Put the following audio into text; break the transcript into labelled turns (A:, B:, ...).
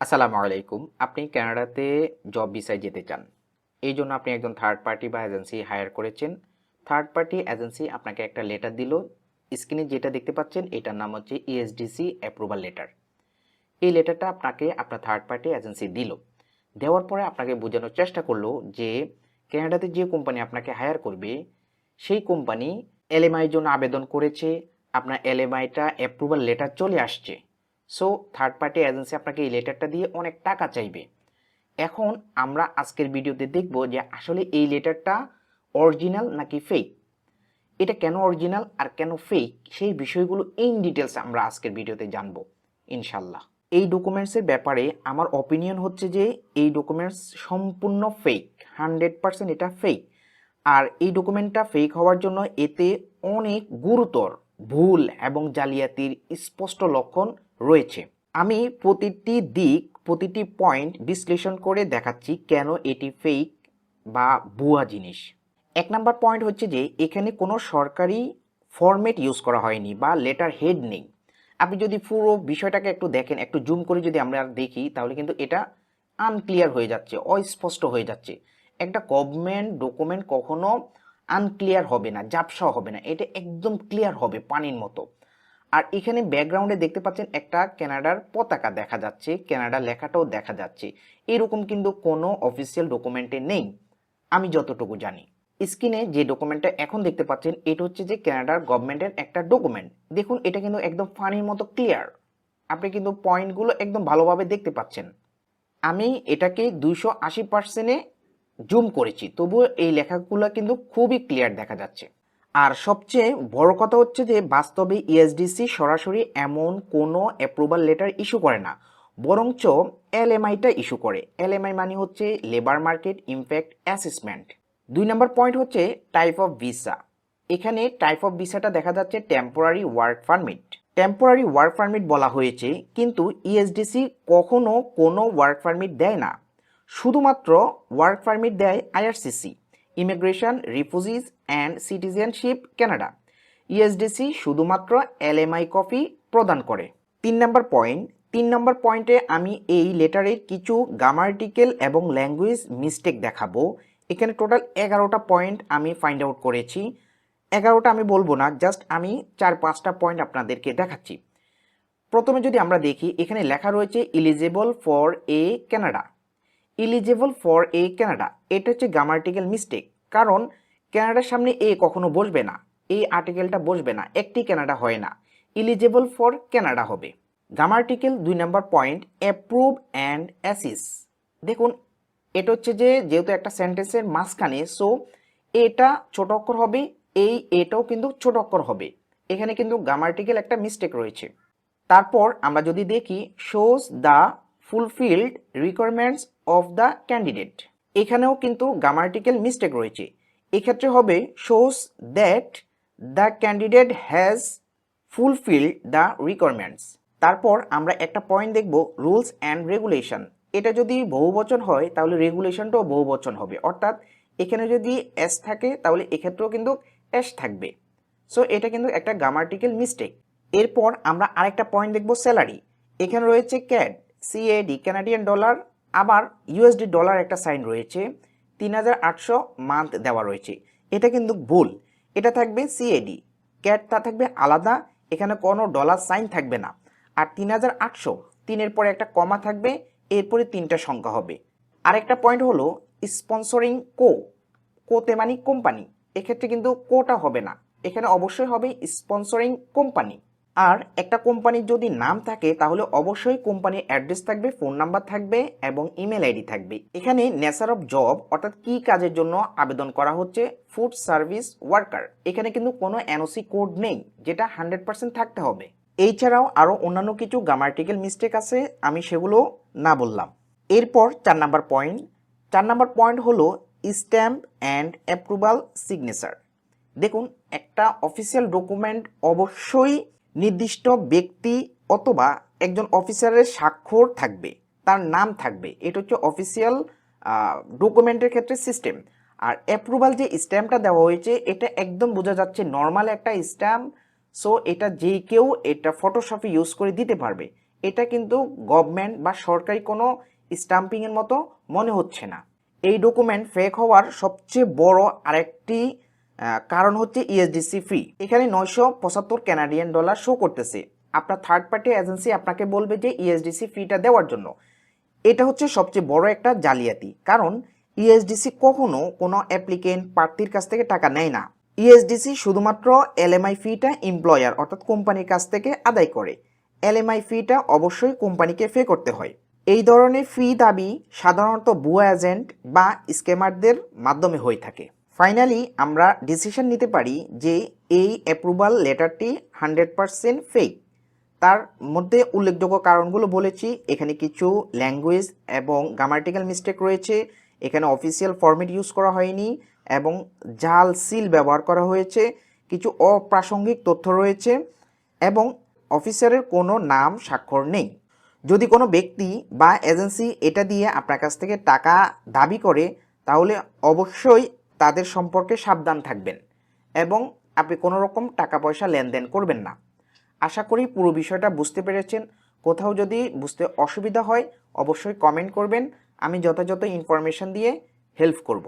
A: আসসালামু আলাইকুম। আপনি কানাডাতে জব ভিসায় যেতে চান। এই জন্য আপনি একজন থার্ড পার্টি বা এজেন্সি হায়ার করেছেন। থার্ড পার্টি এজেন্সি আপনাকে একটা লেটার দিল। স্ক্রিনে যেটা দেখতে পাচ্ছেন, এটার নাম হচ্ছে ইএসডিসি অ্যাপ্রুভাল লেটার এই লেটারটা আপনাকে আপনার থার্ড পার্টি এজেন্সি দিল। দেওয়ার পরে আপনাকে বোঝানোর চেষ্টা করল যে কানাডাতে যে কোম্পানি আপনাকে হায়ার করবে, সেই কোম্পানি এলএমআইয়ের জন্য আবেদন করেছে। আপনার এলএমআইটা অ্যাপ্রুভাল লেটার চলে আসছে। সো থার্ড পার্টি এজেন্সি আপনাকে এই লেটারটা দিয়ে অনেক টাকা চাইবে। এখন আমরা আজকের ভিডিওতে দেখব যে আসলে এই লেটারটা অরিজিনাল নাকি ফেক এটা কেন অরিজিনাল আর কেন ফেক সেই বিষয়গুলো ইন ডিটেলস আমরা আজকের ভিডিওতে জানব ইনশাল্লাহ এই ডকুমেন্টসের ব্যাপারে আমার অপিনিয়ন হচ্ছে যে এই ডকুমেন্টস সম্পূর্ণ ফেক হান্ড্রেড পার্সেন্ট এটা ফেক আর এই ডকুমেন্টটা ফেক হওয়ার জন্য এতে অনেক গুরুতর ভুল এবং জালিয়াতির স্পষ্ট লক্ষণ রয়েছে। আমি প্রতিটি দিক, প্রতিটি পয়েন্ট বিশ্লেষণ করে দেখাচ্ছি কেন এটি ফেক বা ভুয়া জিনিস। এক নাম্বার পয়েন্ট হচ্ছে যে, এখানে কোনো সরকারি ফরম্যাট ইউজ করা হয়নি বা লেটার হেড নেই। আপনি যদি পুরো বিষয়টাকে একটু দেখেন, একটু জুম করে যদি আমরা দেখি, তাহলে কিন্তু এটা আনক্লিয়ার হয়ে যাচ্ছে, অস্পষ্ট হয়ে যাচ্ছে। একটা গভর্নমেন্ট ডকুমেন্ট কখনো আনক্লিয়ার হবে না জাপসা হবে না, এটা একদম ক্লিয়ার হবে পানির মতো। আর এখানে ব্যাকগ্রাউন্ডে দেখতে পাচ্ছেন একটা কানাডার পতাকা দেখা যাচ্ছে কানাডা লেখাটাও দেখা যাচ্ছে। এরকম কিন্তু কোনো অফিসিয়াল ডকুমেন্টে নেই, আমি যতটুকু জানি। স্ক্রিনে যে ডকুমেন্টটা এখন দেখতে পাচ্ছেন, এটা হচ্ছে যে কানাডার গভর্নমেন্টের একটা ডকুমেন্ট দেখুন, এটা কিন্তু একদম ফানির মতো ক্লিয়ার আপনি কিন্তু পয়েন্টগুলো একদম ভালোভাবে দেখতে পাচ্ছেন। আমি এটাকে দুইশো আশি পার্সেন্টে জুম করেছি, তবুও এই লেখাগুলো কিন্তু খুবই ক্লিয়ার দেখা যাচ্ছে। আর সবচেয়ে বড় কথা হচ্ছে যে বাস্তবে E ইএসডিসি সরাসরি এমন কোনো অ্যাপ্রুভাল লেটার ইস্যু করে না। বরঞ্চ এলএমআইটা ইস্যু করে। এলএমআই মানে হচ্ছে লেবার মার্কেট ইমপ্যাক্ট অ্যাসেসমেন্ট দুই নম্বর পয়েন্ট হচ্ছে টাইপ অফ ভিসা এখানে টাইপ অফ ভিসাটা দেখা যাচ্ছে temporary work permit temporary work permit বলা হয়েছে, কিন্তু E ইএসডিসি কখনো কোনো ওয়ার্ক পারমিট দেয় না। শুধুমাত্র ওয়ার্ক পারমিট দেয় IRCC immigration refugees and citizenship Canada ESDC শুধুমাত্র এলএমআই কপি প্রদান করে। তিন নম্বর পয়েন্ট তিন নম্বর পয়েন্টে আমি এই লেটারের কিছু গ্রামার্টিক্যাল এবং ল্যাঙ্গুয়েজ মিস্টেক দেখাবো। এখানে টোটাল এগারোটা পয়েন্ট আমি ফাইন্ড আউট করেছি। এগারোটা আমি বলব না জাস্ট আমি চার পাঁচটা পয়েন্ট আপনাদেরকে দেখাচ্ছি। প্রথমে যদি আমরা দেখি, এখানে লেখা রয়েছে eligible for a Canada eligible for a Canada এটা হচ্ছে গ্রামার্টিক্যাল মিস্টেক কারণ কানাডার সামনে এ কখনো বসবে না। এই আর্টিকেলটা বসবে না। একটি ক্যানাডা হয় না। ইলিজেবল ফর ক্যানাডা হবে। গ্রামার্টিক্যাল দুই নম্বর পয়েন্ট অ্যাপ্রুভ অ্যান্ড অ্যাসিস দেখুন, এটা হচ্ছে যে যেহেতু একটা সেন্টেন্সের মাঝখানে সো এটা ছোট অক্ষর হবে, এই এটাও কিন্তু ছোট অক্ষর হবে। এখানে কিন্তু গ্রামার্টিক্যাল একটা মিস্টেক রয়েছে। তারপর আমরা যদি দেখি shows the fulfilled requirements of the candidate এখানেও কিন্তু গ্রামার্টিক্যাল মিস্টেক রয়েছে। এক্ষেত্রে হবে shows that the candidate has fulfil the requirements তারপর আমরা একটা পয়েন্ট দেখব রুলস অ্যান্ড রেগুলেশন এটা যদি বহুবচন হয়, তাহলে রেগুলেশনটাও বহুবচন হবে। অর্থাৎ এখানে যদি এস থাকে, তাহলে এক্ষেত্রেও কিন্তু এস থাকবে। সো এটা কিন্তু একটা গ্রামার্টিক্যাল মিস্টেক এরপর আমরা আরেকটা পয়েন্ট দেখব স্যালারি এখানে রয়েছে ক্যাড সিএডি কানাডিয়ান ডলার আবার ইউএসডি ডলার একটা সাইন রয়েছে, তিন হাজার আটশো মান্থ দেওয়া রয়েছে। এটা কিন্তু ভুল। এটা থাকবে সিএডি ক্যাটটা থাকবে আলাদা, এখানে কোনো ডলার সাইন থাকবে না। আর তিন হাজার আটশো, তিনের পরে একটা কমা থাকবে, এরপরে তিনটা সংখ্যা হবে। আরেকটা পয়েন্ট হলো স্পন্সরিং কো কোতে মানে কোম্পানি এক্ষেত্রে কিন্তু কোটা হবে না। এখানে অবশ্যই হবে স্পন্সরিং কোম্পানি আর একটা কোম্পানির যদি নাম থাকে, তাহলে অবশ্যই কোম্পানির অ্যাড্রেস থাকবে, ফোন নাম্বার থাকবে এবং ইমেল আইডি থাকবে। এখানে নেচার অফ জব অর্থাৎ কি কাজের জন্য আবেদন করা হচ্ছে ফুড সার্ভিস ওয়ার্কার এখানে কিন্তু কোনো এনওসি কোড নেই, যেটা হান্ড্রেড পার্সেন্ট থাকতে হবে। এছাড়াও আরও অন্যান্য কিছু গ্রামার্টিক্যাল মিস্টেক আছে, আমি সেগুলো না বললাম। এরপর চার নাম্বার পয়েন্ট চার নাম্বার পয়েন্ট হলো স্ট্যাম্প অ্যান্ড অ্যাপ্রুভাল সিগনেচার দেখুন, একটা অফিসিয়াল ডকুমেন্ট অবশ্যই নির্দিষ্ট ব্যক্তি অথবা একজন অফিসারের স্বাক্ষর থাকবে, তার নাম থাকবে। এটা হচ্ছে অফিসিয়াল ডকুমেন্টের ক্ষেত্রে সিস্টেম আর অ্যাপ্রুভাল যে স্ট্যাম্পটা দেওয়া হয়েছে, এটা একদম বোঝা যাচ্ছে নর্মাল একটা স্ট্যাম্প সো এটা যে কেউ এটা ফটোশপে ইউজ করে দিতে পারবে। এটা কিন্তু গভর্নমেন্ট বা সরকারি কোনো স্টাম্পিংয়ের মতো মনে হচ্ছে না। এই ডকুমেন্ট ফেক হওয়ার সবচেয়ে বড় আরেকটি কারণ হচ্ছে ইএসডিসি ফি এখানে নয়শো পঁচাত্তর ক্যানাডিয়ান ডলার শো করতেছে। আপনার থার্ড পার্টি এজেন্সি আপনাকে বলবে যে ইএসডিসি ফিটা দেওয়ার জন্য। এটা হচ্ছে সবচেয়ে বড় একটা জালিয়াতি। কারণ ইএসডিসি কখনো কোনো অ্যাপ্লিকেন্ট প্রার্থীর কাছ থেকে টাকা নেয় না। ইএসডিসি শুধুমাত্র এলএমআই ফিটা এমপ্লয়ার অর্থাৎ কোম্পানির কাছ থেকে আদায় করে। এলএমআই ফিটা অবশ্যই কোম্পানিকে পে করতে হয়। এই ধরনের ফি দাবি সাধারণত বুয়া এজেন্ট বা স্ক্যামারদের মাধ্যমে হয়ে থাকে। ফাইনালি আমরা ডিসিশন নিতে পারি যে এই অ্যাপ্রুভাল লেটারটি হান্ড্রেড পারসেন্ট ফেক তার মধ্যে উল্লেখযোগ্য কারণগুলো বলেছি, এখানে কিছু ল্যাঙ্গুয়েজ এবং গ্রামাটিক্যাল মিস্টেক রয়েছে, এখানে অফিসিয়াল ফরম্যাট ইউজ করা হয়নি এবং জাল সিল ব্যবহার করা হয়েছে, কিছু অপ্রাসঙ্গিক তথ্য রয়েছে এবং অফিসারের কোনো নাম স্বাক্ষর নেই। যদি কোনো ব্যক্তি বা এজেন্সি এটা দিয়ে আপনার কাছ থেকে টাকা দাবি করে, তাহলে অবশ্যই তাদের সম্পর্কে সাবধান থাকবেন এবং আপনি কোনো রকম টাকা পয়সা লেনদেন করবেন না। আশা করি পুরো বিষয়টা বুঝতে পেরেছেন। কোথাও যদি বুঝতে অসুবিধা হয়, অবশ্যই কমেন্ট করবেন। আমি যথাযথ ইনফরমেশান দিয়ে হেল্প করব।